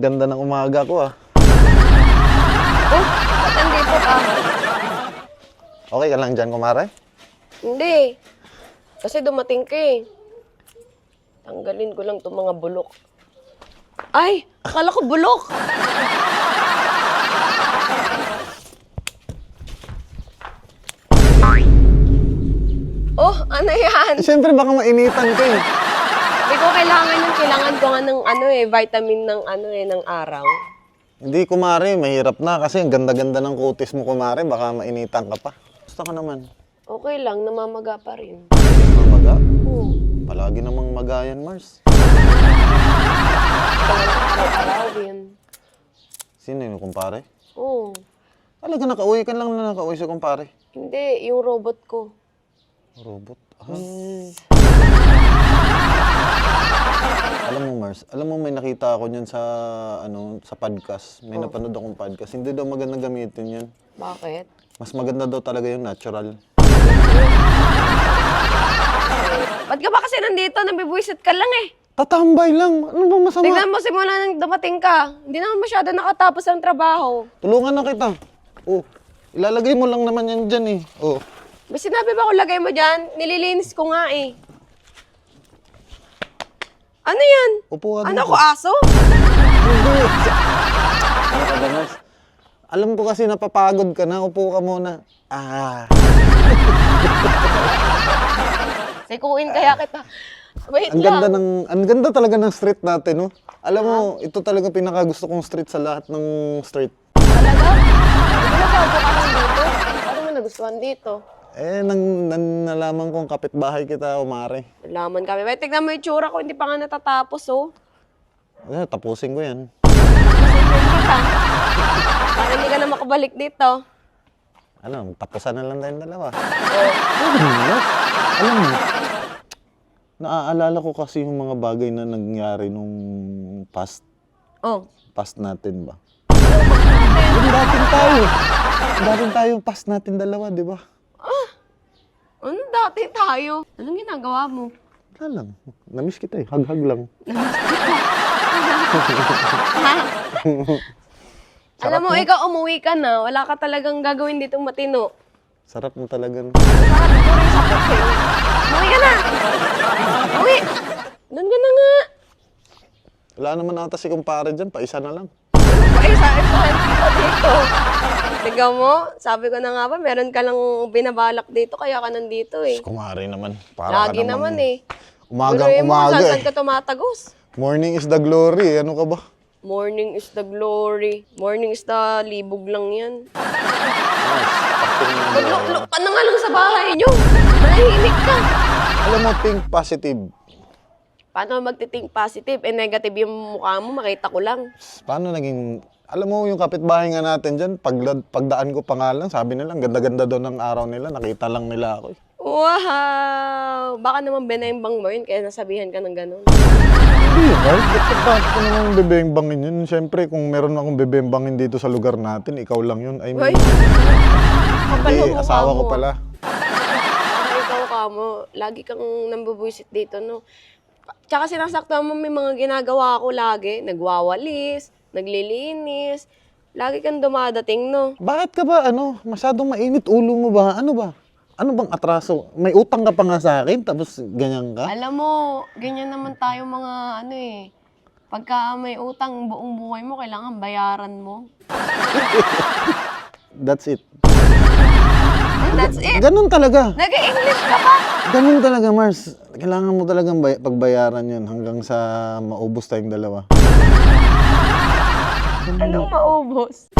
Ganda ng umaga ko ah. Oh, ba't nandito ka? Okay ka lang dyan, kumare? Hindi. Kasi dumating ka eh. Tanggalin ko lang itong mga bulok. Ay, akala ko bulok. Oh, ano yan? Eh, Siyempre baka mainitan ka eh. Ko kailangan yung kailangan ko nga ng ano eh, vitamin ng ano eh, ng araw. Hindi kumare, mahirap na kasi ang ganda-ganda ng kutis mo kumare, baka mainitan ka pa. Gusto ko naman. Okay lang, namamaga pa rin. Mamaga? Oo. Palagi namang magayan, Mars. Sino yun, kumpare? Oo. Talaga nakauwi ka lang na nakauwi si kumpare. Hindi, yung robot ko. Robot? Ah. Alam mo, Mars, alam mo may nakita ako niyan sa, ano, sa podcast. May napanood akong podcast. Hindi daw maganda gamitin yan. Bakit? Mas maganda daw talaga yung natural. Ba't ka ba kasi nandito? Nabibuisit ka lang eh. Tatambay lang. Ano ba masama? Tingnan mo simula nang dumating ka. Hindi naman masyado nakatapos ang trabaho. Tulungan na kita. Oh, ilalagay mo lang naman yan dyan eh. Oh. May sinabi ba ako lagay mo dyan? Nililinis ko nga eh. Ano yan? Upo ka Ano dito. ko, aso? Hindi. Ano ka ba, Mars? Alam ko kasi napapagod ka na. Upo ka muna. Ah. Sikuin kaya kita. Wait Ang lang. ganda ng ang ganda talaga ng street natin, no? Alam mo, ito talaga pinaka gusto kong street sa lahat ng street. Talaga? Hindi mo bago ka lang dito? Ano mo nagustuhan dito? Eh, nang, nang nalaman kong kapitbahay kita, umare. Nalaman kami. Wait, tignan mo yung tsura ko. Hindi pa nga natatapos, oh. Eh, tapusin ko yan. Para hindi ka na makabalik dito. Ano, tapusan na lang tayong dalawa. Oh. Ano? Alam mo, naaalala ko kasi yung mga bagay na nangyari nung past, Oh. past natin ba? Yung dating tayo. Yung dating tayo, past natin dalawa, di ba? Dati tayo? Anong ginagawa mo? Wala lang. Namiss kita eh. Hag-hag lang. Alam mo, ikaw umuwi ka na. Wala ka talagang gagawin ditong matino. Sarap mo talaga. Umuwi ka na! Umuwi! Doon ka na nga. Wala naman ata si kumpare dyan. Paisa na lang. Paisa-isahan kita dito. Tiga mo, sabi ko na nga ba, meron ka lang binabalak dito, kaya ka nandito eh. Kumare naman. Para Lagi ka naman eh. Umagang Biruin mo, umaga saan eh. ka tumatagos? Morning is the glory. Ano ka ba? Morning is the glory. Morning is the libog lang yan. Maglok-lok ka na nga lang sa bahay nyo. Manahimik ka. Alam mo, think positive. Paano magti-think positive? Eh, negative yung mukha mo, makita ko lang. Paano naging... Alam mo, yung kapitbahay nga natin dyan, pag, pagdaan ko pa nga lang, sabi nila, ang ganda-ganda daw ng araw nila. Nakita lang nila ako. eh. Wow! Baka naman binaimbang mo yun, kaya nasabihan ka ng ganun. Hindi, right? Ba't ba't ko naman bebembangin yun? Siyempre, kung meron akong bebembangin dito sa lugar natin, ikaw lang yun. I Hoy! mean, Kapal hindi, mukha asawa ko mo. pala. Ikaw ka mo. Lagi kang nambubuisit dito, no? Tsaka sinasaktan mo may mga ginagawa ko lagi. Nagwawalis, naglilinis. Lagi kang dumadating, no? Bakit ka ba, ano, masyadong mainit ulo mo ba? Ano ba? Ano bang atraso? May utang ka pa nga sa akin, tapos ganyan ka? Alam mo, ganyan naman tayo mga ano eh. Pagka may utang buong buhay mo, kailangan bayaran mo. That's it. And that's it. Ganun talaga. Nag-English ka pa. Ganun talaga, Mars. Kailangan mo talagang bay- pagbayaran yun hanggang sa maubos tayong dalawa. Anong maubos?